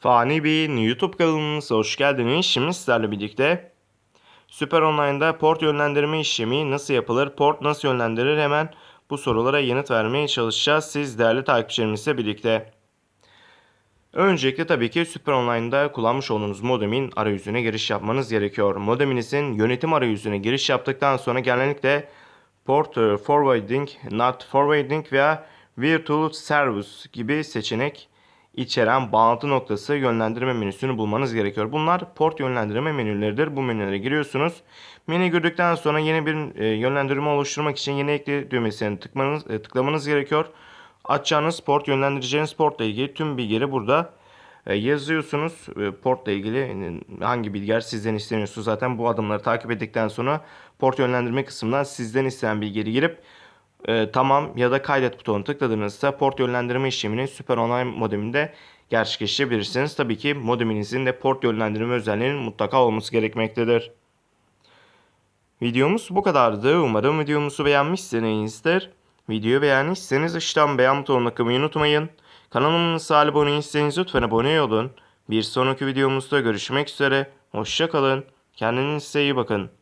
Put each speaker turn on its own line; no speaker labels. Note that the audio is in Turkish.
Fani Bey'in YouTube kanalımıza hoş geldiniz. Şimdi sizlerle birlikte Süper Online'da port yönlendirme işlemi nasıl yapılır, port nasıl yönlendirir hemen bu sorulara yanıt vermeye çalışacağız siz değerli takipçilerimizle birlikte. Öncelikle tabii ki Süper Online'da kullanmış olduğunuz modemin arayüzüne giriş yapmanız gerekiyor. Modeminizin yönetim arayüzüne giriş yaptıktan sonra genellikle Port e, Forwarding, Not Forwarding veya Virtual Service gibi seçenek içeren bağlantı noktası yönlendirme menüsünü bulmanız gerekiyor. Bunlar port yönlendirme menüleridir. Bu menülere giriyorsunuz. Menüye girdikten sonra yeni bir e, yönlendirme oluşturmak için yeni ekle düğmesini tıklamanız, e, tıklamanız gerekiyor. Açacağınız port, yönlendireceğiniz portla ilgili tüm bilgileri burada e, yazıyorsunuz. Portla ilgili hangi bilgiler sizden isteniyorsa zaten bu adımları takip ettikten sonra port yönlendirme kısmından sizden istenen bilgileri girip e, tamam ya da kaydet butonuna tıkladığınızda port yönlendirme işlemini Super Online modeminde gerçekleştirebilirsiniz. Tabii ki modeminizin de port yönlendirme özelliğinin mutlaka olması gerekmektedir. Videomuz bu kadardı. Umarım videomuzu beğenmişsinizdir. Videoyu beğendiyseniz aşağıdan beğen butonuna tıklamayı unutmayın. Kanalımıza abone değilseniz lütfen abone olun. Bir sonraki videomuzda görüşmek üzere. Hoşça kalın. Kendinize iyi bakın.